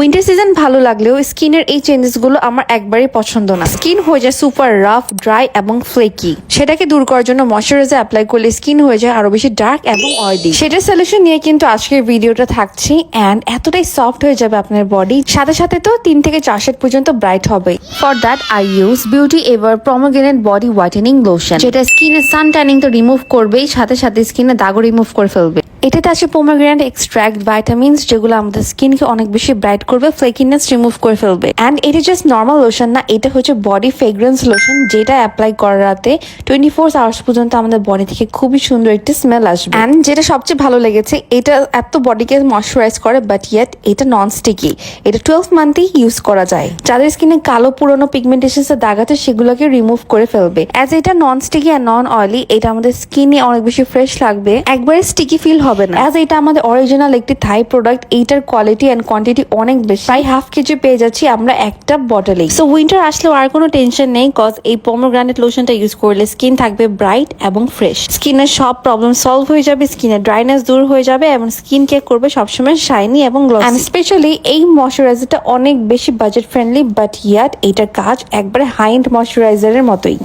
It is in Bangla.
উইন্টার সিজন ভালো লাগলেও স্কিনের এই চেঞ্জেসগুলো আমার একবারই পছন্দ না। স্কিন হয়ে যায় সুপার রাফ ড্রাই এবং ফ্লেকি সেটাকে দূর করার জন্য ময়শ্চারাইজার অ্যাপ্লাই করলে স্কিন হয়ে যায় আরও বেশি ডার্ক এবং অয়েলি সেটার সলিউশন নিয়ে কিন্তু আজকের ভিডিওটা থাকছে অ্যান্ড এতটাই সফট হয়ে যাবে আপনার বডি সাথে সাথে তো তিন থেকে চার শেড পর্যন্ত ব্রাইট হবে। For that I use beauty ever pomegranate body whitening lotion যেটা স্কিনের সান ট্যানিং তো রিমুভ করবেই, সাথে সাথে স্কিনের দাগও রিমুভ করে ফেলবে। এটাতে আছে পোমোগ্রানেট এক্সট্রাক্ট ভাইটামিনস যেগুলো আমাদের স্কিনকে অনেক বেশি ব্রাইট করবে ফ্লেকিনেস রিমুভ করে ফেলবে। অ্যান্ড এটা জাস্ট নর্মাল লোশন না, এটা হচ্ছে বডি ফ্রেগ্রেন্স লোশন যেটা অ্যাপ্লাই করার রাতে টোয়েন্টি ফোর আওয়ার্স পর্যন্ত আমাদের বডি থেকে খুবই সুন্দর একটি স্মেল আসবে। অ্যান্ড যেটা সবচেয়ে ভালো লেগেছে, এটা এত বডিকে ময়শ্চারাইজ করে বাট ইয়েট এটা নন স্টিকি এটা টুয়েলভ মান্থই ইউজ করা যায়। যাদের স্কিনে কালো পুরনো পিগমেন্টেশন দাগ আছে, সেগুলোকে রিমুভ করে ফেলবে। অ্যাজ এটা নন স্টিকি আর নন অয়েলি এটা আমাদের স্কিনে অনেক বেশি ফ্রেশ লাগবে। একবারে স্টিকি ফিল হবে না। অ্যাজ এটা আমাদের অরিজিনাল একটি থাই প্রোডাক্ট এইটার কোয়ালিটি অ্যান্ড কোয়ান্টিটি অনেক বেশি। প্রায় হাফ কেজি পেয়ে যাচ্ছি আমরা একটা বটলে সো উইন্টার আসলেও আর কোনো টেনশন নেই কজ এই পোমোগ্রানেট লোশনটা ইউজ করলে স্কিন থাকবে ব্রাইট এবং ফ্রেশ স্কিনের সব প্রবলেম সলভ হয়ে যাবে স্কিনের ড্রাইনেস দূর হয়ে যাবে এবং স্কিন কেয়ার করবে সবসময় শাইনি এবং স্পেশালি এই ময়শ্চারাইজারটা অনেক বেশি বাজেট ফ্রেন্ডলি বাট ইয়াট এটার কাজ একবারে হাই এন্ড ময়শ্চারাইজারের মতোই।